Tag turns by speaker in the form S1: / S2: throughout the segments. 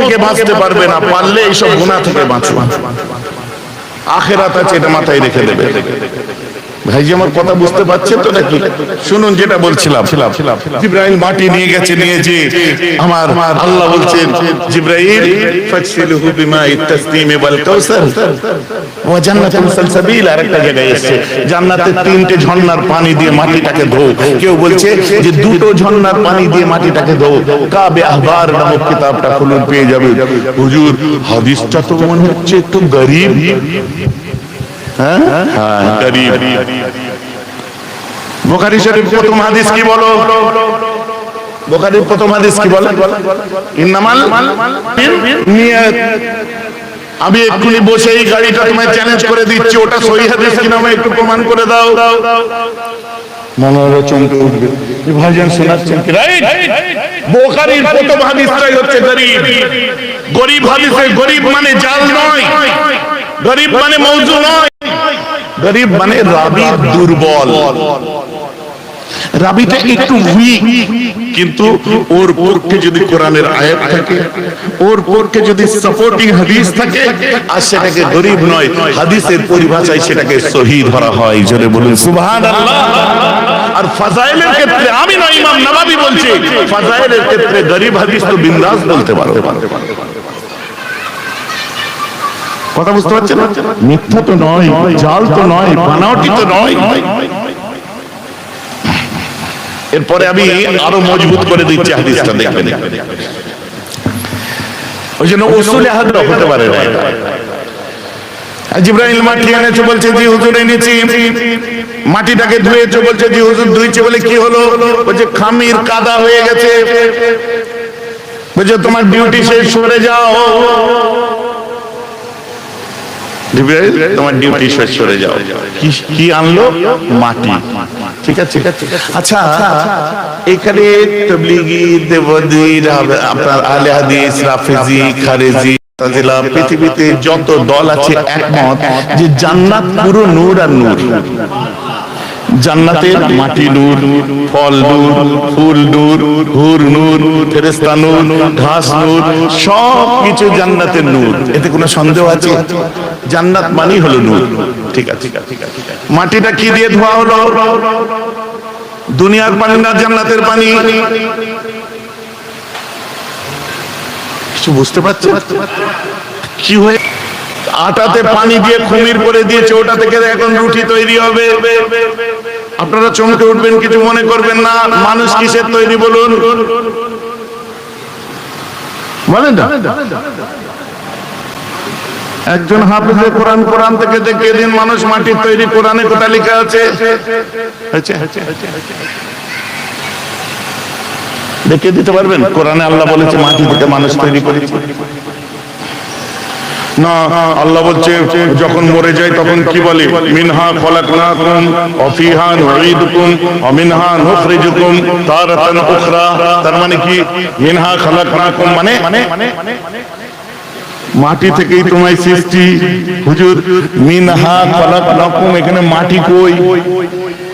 S1: থেকে বাঁচতে পারবে না পারলে এইসব গুণা থেকে বাঁচবে। আখেরাত আছে এটা মাথায় রেখে দেবে। ভাইজি আমার কথা বুঝতে পারছেন তো নাকি? শুনুন যেটা বলছিলাম। জিব্রাইল মাটি নিয়ে গেছে, নিয়ে যে আমার আল্লাহ বলছেন, জিব্রাইল ফাকসিলহু বিমাই তাসনিম ওয়াল কাউসার। ওয়া জান্নাতুল সালসাবিল, আরেকটা জায়গায় এসেছে। জান্নাতে তিনটে ঝর্ণার পানি দিয়ে মাটিটাকে ধো। কেউ বলছে যে দুটো ঝর্ণার পানি দিয়ে মাটিটাকে ধো। কাবে আহবার নামক কিতাবটা খুলুন, পেয়ে যাবে। হুজুর, হাদিসটা তো মনে হচ্ছে একটু গরিব। বুখারী শরীফ প্রথম হাদিস কি বলো? প্রথম হাদিস কি আমি এক্ষুনি বসে এই গাড়িটা তোমায় চ্যালেঞ্জ করে দিচ্ছি, ওটা সহি হাদিস কিনা আমায় একটু প্রমাণ করে দাও। মনোরা চমকে উঠবে। ভাইজান শোনাচ্ছেন কি? রাইট। বুখারীর প্রথম হাদিসটাই হচ্ছে গরিব। গরিব হাদিসে গরিব মানে জাল নয়। গরিব মানে মৌজু নয়। গরিব মানে রাবি দুর্বল। রাবিটা একটু উইক কিন্তু ওর পক্ষে যদি কোরআনের আয়াত থাকে, ওর পক্ষে যদি সাপোর্টিং হাদিস থাকে, আর সেটাকে গরিব নয়, হাদিসের পরিভাষায় সেটাকে সহি ধরা হয়, জোরে বলুন, সুবহানাল্লাহ। আর ফাজাইলের ক্ষেত্রে, আমি নয় ইমাম নবাবী বলছি, ফাজাইলের ক্ষেত্রে গরিব হাদিস তো বিন্দাস বলতে পারো। কথা বুঝতে পারছেন? মিথ্যা তো নয় জাল তো নয় বানাওটি তো নয়। এরপরে আমি আরও মজবুত করে দিচ্ছি হাদিসটা দেখবেন। ওই জন্য উসুলে হাদিস হতে পারে না। জিব্রাইল মাটি এনেছে বলছে জি হুজুর এনেছি। মাটিটাকে ধুয়েছে বলছে জি হুজুর ধুইছে বলে কি হলো? বলছে খামির কাদা হয়ে গেছে। বলছে তোমার ডিউটি শেষ সরে যাও। তোমার ডিউটি শেষ করে যাও। কি আনলো? মাটি। ঠিক আছে? আচ্ছা এখানে তবলিগি আপনার আলে হাদিস খারেজি পৃথিবীতে যত দল আছে একমত যে জান্নাত পুরো নূর আর নূর। জান্নাতের মাটি নূর, ফল নূর, ফুল নূর হুর নূর ফেরেস্তা নূর, ঘাস নূর সব কিছু জান্নাতের নূর। এতে কোনো সন্দেহ আছে? জান্নাত মানেই হলো নূর। ঠিক আছে। মাটিটা কি দিয়ে ধোয়া হলো? দুনিয়ার পানি না জান্নাতের পানি? কিছু বুঝতে পারছ কি হয়ে আটাতে পানি দিয়ে খুমির করে দিয়েছে, ওটা থেকে এখন রুটি তৈরি হবে। আপনারা চমকে উঠবেন, কিছু মনে করবেন না। মানুষ কিসের তৈরি বলুন। বলেন না একজন হাফিজে কোরআন কোরআন থেকে দেখিয়ে দিন, মানুষ মাটির তৈরি কোরআনে কোথা লেখা আছে। দেখিয়ে দিতে পারবেন? কোরআনে আল্লাহ বলেছে, মাটি থেকে মানুষ তৈরি করেছে না, আল্লাহ বলছে, যখন মরে যায়, তখন কি বলে? মিনহা খলাকনাকুম ওয়া ফিহা নুঈদুকুম ওয়া নুখরিজুকুম, তারাতান উখরা। তার মানে কি? মিনহা খলাকনাকুম মানে মাটি থেকেই তোমায় সৃষ্টি। হুজুর, মিনহা লকুম, এখানে মাটি কই?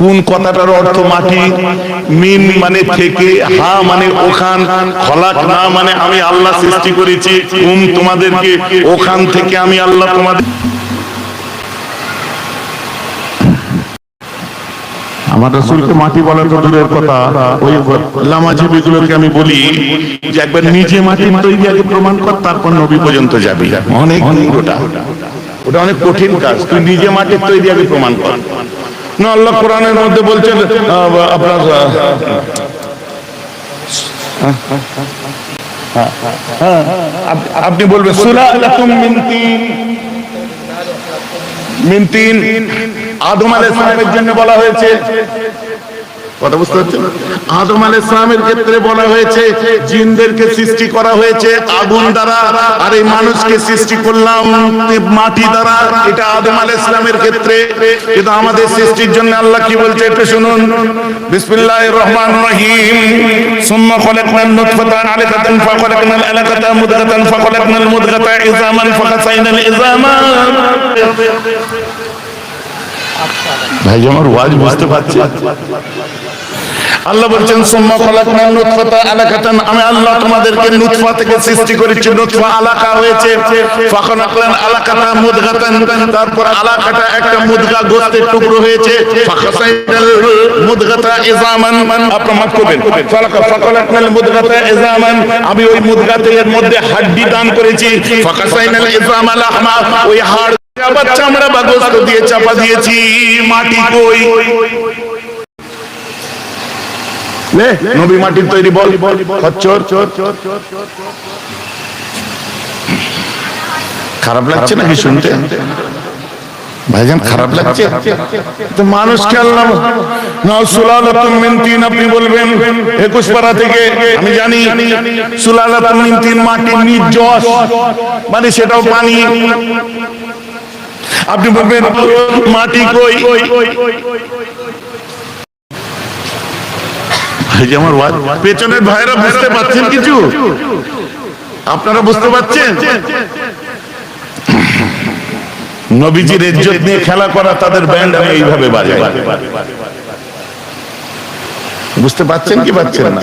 S1: কোন কথাটার অর্থ মাটি? মিন মানে থেকে, হা মানে ওখান, খলাক না মানে আমি আল্লাহ সৃষ্টি করেছি। কুম তোমাদেরকে ওখান থেকে আমি আল্লাহ তোমাদের আমার রসুলকে মাটি বলা তো দূরের কথা ওই লামাজিবি গুলোকে আমি বলি যে একবার নিজে মাটি তৈরি আগে প্রমাণ কর তারপর নবী পর্যন্ত যাবি। অনেক ওটা। ওটা অনেক কঠিন কাজ। তুই নিজে মাটির তৈরি আগে প্রমাণ কর। না আল্লাহ কোরআনের মধ্যে বলছেন আপনার আপনি বলবেন সুলালাতুম মিন তিন। মিন তিন আদম আলাইহিস সালামের জন্য বলা হয়েছে কথা বুঝতে পারছেন? আদম আলাইহিস সালামের ক্ষেত্রে বলা হয়েছে, জিনদেরকে সৃষ্টি করা হয়েছে আগুন দ্বারা, আর এই মানুষকে সৃষ্টি করলাম মাটি দ্বারা। এটা আদম আলাইহিস সালামের ক্ষেত্রে। কিন্তু আমাদের সৃষ্টির জন্য আল্লাহ কি বলছে একটু শুনুন। বিসমিল্লাহির রহমানির রহিম। সুম্মা খলাকনাল নুতফাতা আলাকাতান ফাখলাকনাল আলাকাতা মুদগাতান ফাখলাকনাল মুদগাতা ইজামান ফাকাসাইনাল ইজামা ভাই আমার ওয়াজ বুঝতে পারছি। আল্লাহ বলছেন নুতফাতা আলাকাতান। আমি আল্লাহ তোমাদেরকে নুতফা থেকে সৃষ্টি করেছি। নুতফা আলাকা হয়েছে। আলাকাতা মুদগাতান। তারপর আলাকাটা একটা মুদগা গোস্তের টুকরো হয়েছে। মুদগাতা ইজামান। মাফ করবেন। মুদগাতা ইজামান। আমি ওই মুদগাতে মধ্যে হাড্ডি দান করেছি। ওই হাড় খারাপ লাগছে নাকি শুনতে? ভাইজান, খারাপ লাগছে? তো মানুষকে মিন তিন, আপনি বলবেন 21 পারা থেকে, আমি জানি সুলালাতুম মাটি মানে সেটাও পানি। আপনি বলবেন, মাটি কই? আমার পেছনের ভাইরা বুঝতে পারছেন কিছু? আপনারা বুঝতে পারছেন? নবীজির ইজ্জত নিয়ে খেলা করা তাদের ব্যান্ড আমি এইভাবে বাজে বুঝতে পারছেন কি পাচ্ছেন না?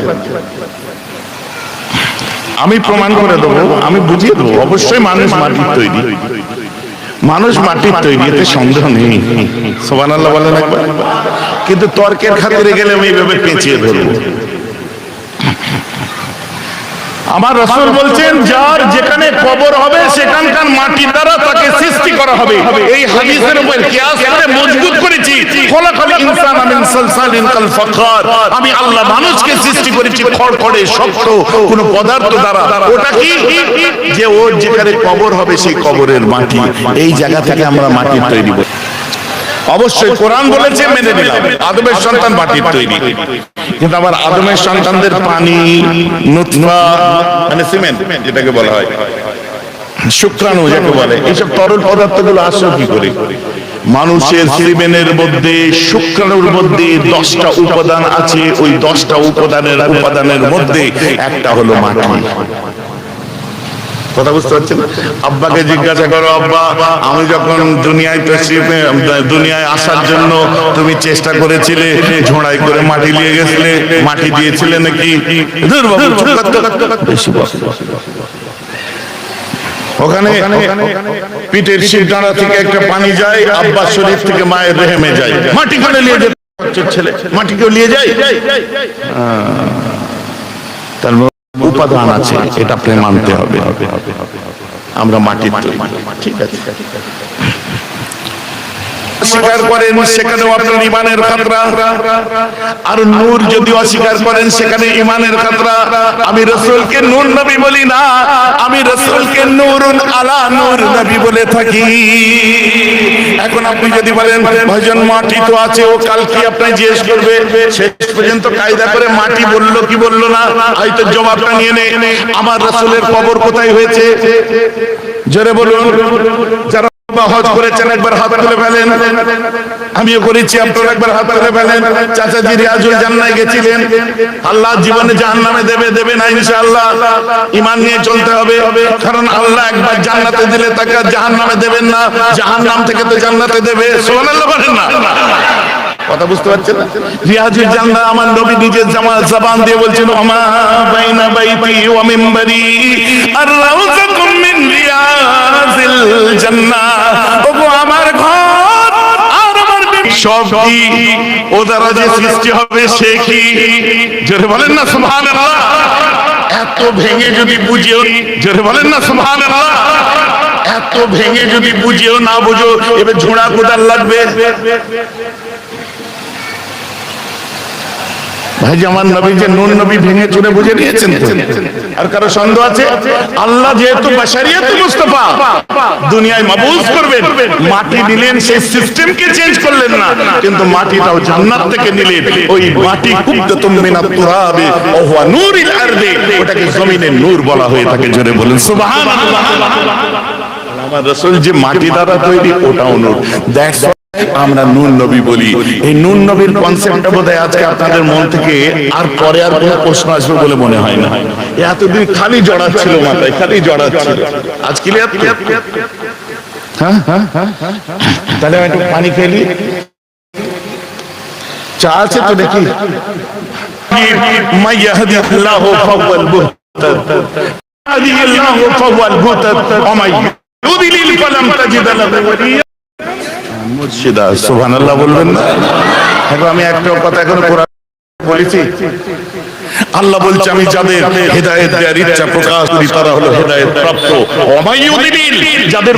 S1: আমি প্রমাণ করে দেবো, আমি বুঝিয়ে দেবো, অবশ্যই মানুষ মাটির তৈরি। মানুষ মাটির তৈরি এতে সন্দেহ নেই। সোবান আল্লাহ বলেন একবার। কিন্তু তর্কের খাতিরে গেলে আমি এইভাবে পেঁচিয়ে ধরবো। আমার রসুল বলছেন যার যেখানে কবর হবে সেখানকার মাটি দ্বারা তাকে সৃষ্টি করা হবে। এই হাদিসের উপর কিয়াস করে মজবুত করেছি। খলাকাল ইনসান মিন সালসালিন কাল ফাখার। আমি আল্লাহ মানুষকে সৃষ্টি করেছি খড়খড়ে শক্ত কোন পদার্থ দ্বারা। ওটা কি? যে ওর যেখানে কবর হবে সেই কবরের মাটি। এই জায়গা থেকে আমরা মাটি তৈরি করি। অবশ্যই কোরআন বলেছে মেনে নিলাম। আদমের সন্তান মাটির তৈরি। কিন্তু আবার আদমের সন্তানদের পানি নুতফা মানে সিমেন্ট যেটাকে বলা হয়। শুক্রাণু যাকে বলে। এইসব তরল পদার্থগুলো আসে কি করে? মানুষের সিমেনের মধ্যে শুক্রাণুর মধ্যে দশটা উপাদান আছে। ওই দশটা উপাদানের উপাদানের মধ্যে একটা হলো মাটি। কথা বুঝতে পারছেন? আব্বাকে জিজ্ঞাসা করো, আব্বা, আমি যখন দুনিয়ায় দুনিয়ায় আসার জন্য তুমি চেষ্টা করেছিলে, ঝোড়াই করে মাটি নিয়ে গেছিলে, মাটি দিয়েছিলে নাকি। ওখানে, পিঠের শিবদাঁড়া থেকে একটা পানি যায়, আব্বার শরীর থেকে মায়ের রেহেমে যায়। মাটি করে নিয়ে যেতে? ছেলে, মাটি কেউ নিয়ে যায়? তার উপাদান আছে এটা আপনি মানতে হবে। আমরা মাটির ঠিক আছে? অস্বীকার করেন, সেখানেও আপনার ইমানের খাতরা। আর নূর যদি অস্বীকার করেন, সেখানে ইমানের খাতরা। আমি রসুলকে নূর নবী বলি না, আমি রসুলকে নূরুন আলা নূর নবী বলে থাকি। এখন আপনি যদি বলেন ভজন মাটি তো আছে, ও কাল কি আপনার জিজ্ঞেস করবে। শেষ পর্যন্ত কায়দা করে মাটি বলল কি বলল না হয়তো জবাবটা নিয়ে নে। আমার রসুলের কবর কোথায় হয়েছে? জোরে বলুন। যারা কারণ আল্লাহ একবার জান্নাতে দিলে তাকে দেবেন না। থেকে তো জান্নাতে দেবে। না। কথা বুঝতে পারছেন রিয়াজুল আমার নবী নিজের জামা জবান দিয়ে বলছেন ওমা বাইনা জান্নাহ। ওগো আমার ঘর আর আমার সব কি ও দ্বারা যে সৃষ্টি হবে সে কি? জোরে বলেন না সুবহানাল্লাহ। এত ভেঙে যদি বুঝিও জোরে বলেন না সুবহানাল্লাহ। এত ভেঙে যদি বুঝিও না বুঝো এবার ঝোড়া কোদাল লাগবে। ভাই আমার নবী যে নুন নবী ভেঙে চুরে বুঝে নিয়েছেন আর কারও সন্দেহ আছে? আল্লাহ যেহেতু বাশারিয়াত মুস্তাফা, দুনিয়ায় মাবুজ করবেন। মাটি দিলেন সেই সিস্টেমকে চেঞ্জ করলেন না। কিন্তু মাটিটাও জান্নাত থেকে নিলেন। ওই মাটি কুবদাতুম মিনাত তুরাবে ওয়া নূরিল আরদি ওটাকে জমিনের নূর বলা হয়ে থাকে, জোরে বলেন, সুবহানাল্লাহ। আমার রাসূল যে মাটি দ্বারা তৈরি, ওটাও নূর। দ্যাটস আমরা নুন নবী বলি। এই নুন নবীর কনসেপ্টটা বোধহয় আজকে আপনাদের মন থেকে আর পরে আর কোনো প্রশ্ন আসবে বলে মনে হয় না। এতদিন খালি জড়া ছিল মাথায়, খালি জড়াচ্ছিল আজ ক্লিয়ার হ্যাঁ, হ্যাঁ হ্যাঁ হ্যাঁ তাহলে একটু পানি খেলি চা আছে তো দেখি মাইয়াহাদি আল্লাহ ফাওয়াল মুহতাদ আদি আল্লাহ ফাওয়াল মুহতাদ ওমাই ইউদিলিল ফালাম তাজিদ লাহু ওয়ালিয়া। মুর্শিদা সুবহানাল্লাহ বলবেন না? আমি একটা কথা এখন বলেছি। আল্লাহ বলছে, আমি যাদের হেদায়েত দেওয়ার ইচ্ছা প্রকাশ করি, তারা হলো হেদায়েত প্রাপ্ত যাদের